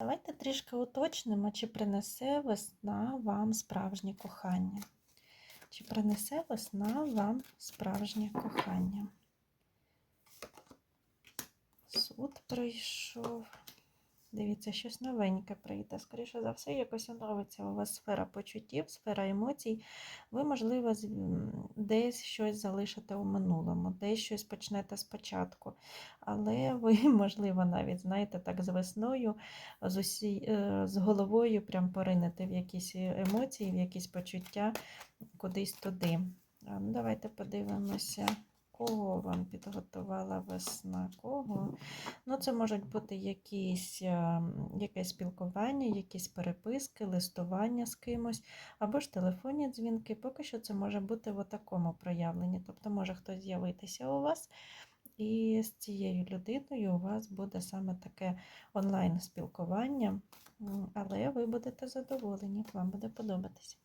Давайте трішки уточнимо, чи принесе весна вам справжнє кохання. Чи принесе весна вам справжнє кохання? Суд прийшов. Дивіться, щось новеньке прийде. Скоріше за все, якось оновиться у вас сфера почуттів, сфера емоцій. Ви, можливо, десь щось залишите у минулому, десь щось почнете спочатку. Але ви, можливо, навіть, знаєте, так з весною, з, усі, е, з головою прям поринете в якісь емоції, в якісь почуття кудись туди. Ну, давайте подивимося. Кого вам підготувала весна? Кого? Ну, це можуть бути якісь, е, якесь спілкування, якісь переписки, листування з кимось, або ж телефонні дзвінки. Поки що це може бути в такому проявленні. Тобто може хтось з'явитися у вас, і з цією людиною у вас буде саме таке онлайн спілкування, але ви будете задоволені, вам буде подобатися.